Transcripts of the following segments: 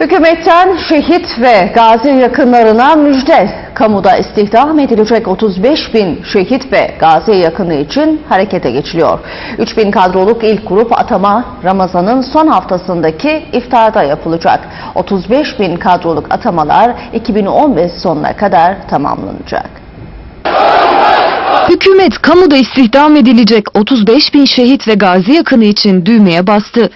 Hükümetten şehit ve gazi yakınlarına müjde. Kamuda istihdam edilecek 35 bin şehit ve gazi yakını için harekete geçiliyor. 3 bin kadroluk ilk grup atama Ramazan'ın son haftasındaki iftarda yapılacak. 35 bin kadroluk atamalar 2015 sonuna kadar tamamlanacak. Hükümet kamuda istihdam edilecek 35 bin şehit ve gazi yakını için düğmeye bastı.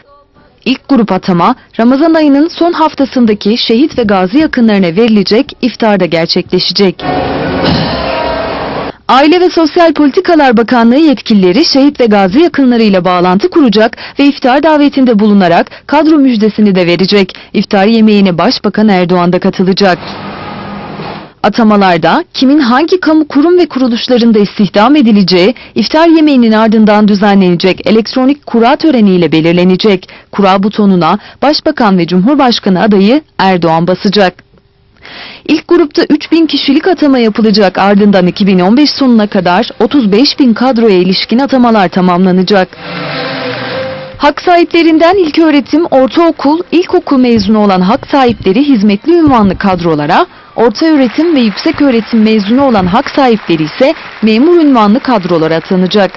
İlk grup atama Ramazan ayının son haftasındaki şehit ve gazi yakınlarına verilecek iftarda gerçekleşecek. Aile ve Sosyal Politikalar Bakanlığı yetkilileri şehit ve gazi yakınlarıyla bağlantı kuracak ve iftar davetinde bulunarak kadro müjdesini de verecek. İftar yemeğine Başbakan Erdoğan da katılacak. Atamalarda kimin hangi kamu kurum ve kuruluşlarında istihdam edileceği iftar yemeğinin ardından düzenlenecek elektronik kura töreniyle belirlenecek. Kura butonuna Başbakan ve Cumhurbaşkanı adayı Erdoğan basacak. İlk grupta 3000 kişilik atama yapılacak ardından 2015 sonuna kadar 35 bin kadroya ilişkin atamalar tamamlanacak. Hak sahiplerinden ilköğretim, ortaokul, ilkokul mezunu olan hak sahipleri hizmetli ünvanlı kadrolara, orta öğretim ve yüksek öğretim mezunu olan hak sahipleri ise memur ünvanlı kadrolara atanacak.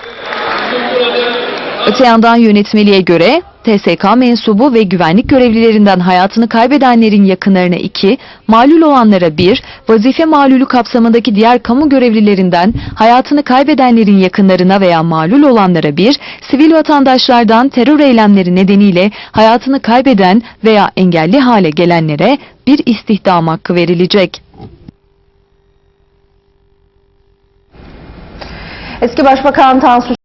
Öte yandan yönetmeliğe göre TSK mensubu ve güvenlik görevlilerinden hayatını kaybedenlerin yakınlarına 2, malul olanlara 1, vazife malulü kapsamındaki diğer kamu görevlilerinden hayatını kaybedenlerin yakınlarına veya malul olanlara 1, sivil vatandaşlardan terör eylemleri nedeniyle hayatını kaybeden veya engelli hale gelenlere bir istihdam hakkı verilecek. Eski Başbakan Tansu